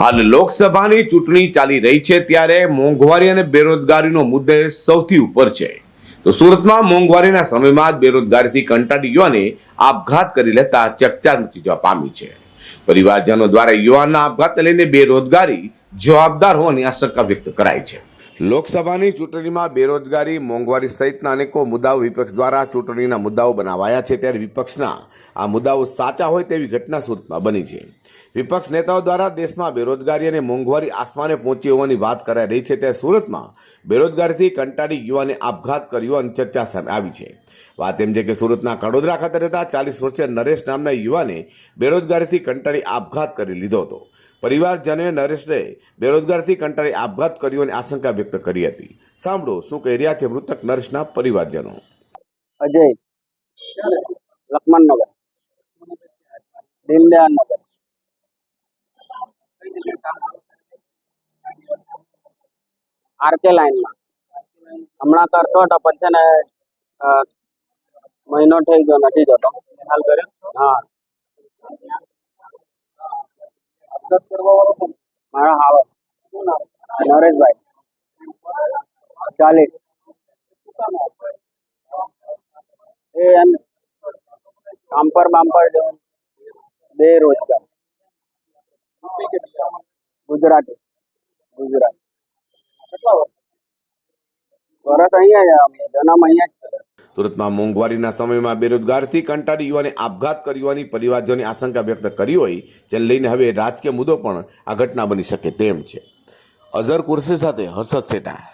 હાલ લોકસભાની ચૂંટણી ચાલી રહી છે ત્યારે મોંઘવારી અને બેરોજગારીનો મુદ્દે સૌથી ઉપર છે. તો સુરતમાં મોંઘવારીના સમયમાં જ બેરોજગારીથી કંટાળી યુવાને આપઘાત કરી લેતા ચકચાર મચી જવા પામી છે. પરિવારજનો દ્વારા યુવાનના આપઘાત લઈને બેરોજગારી જવાબદાર હોવાની આશંકા વ્યક્ત કરાઈ છે. લોકસભાની ચૂંટણીમાં બેરોજગારી, મોંઘવારી સહિતના અનેકો મુદ્દાઓ વિપક્ષ દ્વારા ચૂંટણીના મુદ્દાઓ બનાવાયા છે. ત્યારે વિપક્ષના આ મુદ્દાઓ સાચા હોય તેવી ઘટના સુરતમાં બની છે. વિપક્ષ નેતાઓ દ્વારા દેશમાં બેરોજગારી અને મોંઘવારી આસમાને પહોંચી હોવાની વાત કરાઈ રહી છે. ત્યારે સુરતમાં બેરોજગારીથી કંટાળી યુવાને આપઘાત કર્યો અને ચર્ચા સામે આવી છે. વાત એમ છે કે સુરતના કડોદરા ખાતે રહેતા ચાલીસ વર્ષીય નરેશ નામના યુવાને બેરોજગારીથી કંટાળી આપઘાત કરી લીધો હતો. પરિવારજનોએ નરેશને બેરોજગારથી કંટાળી આપઘાત કર્યો અને આશંકા વ્યક્ત કરી હતી. સાંભળો શું કહી રહ્યા છે મૃતક નરેશના પરિવારજનો. અજય લક્ષ્મણનગર. દીનદયાળ નગર આરકે લાઈનમાં હમણાં કરતો હતો પણ છે ને મહિનો થઈ ગયો નથી જતો. હાલ વાળો કોણ મારા હાલો નરેશભાઈ. ચાલીસ. એ એમ કામપર બામપર જેવું બે રોજગાર ગુજરાતી. ગુજરાત. વરસ અહીંયા જ અમે જન્મ અહીંયા સુરતમાં મોંઘવારીના સમયમાં બેરોજગારથી કંટાળી યુવાને આપઘાત કર્યોની પરિવારજોની આશંકા વ્યક્ત કરી હોય, જેને લઈને હવે રાજકીય મુદ્દો પણ આ ઘટના બની શકે તેમ છે. અઝર કુરશી સાથે હર્ષદ સેટા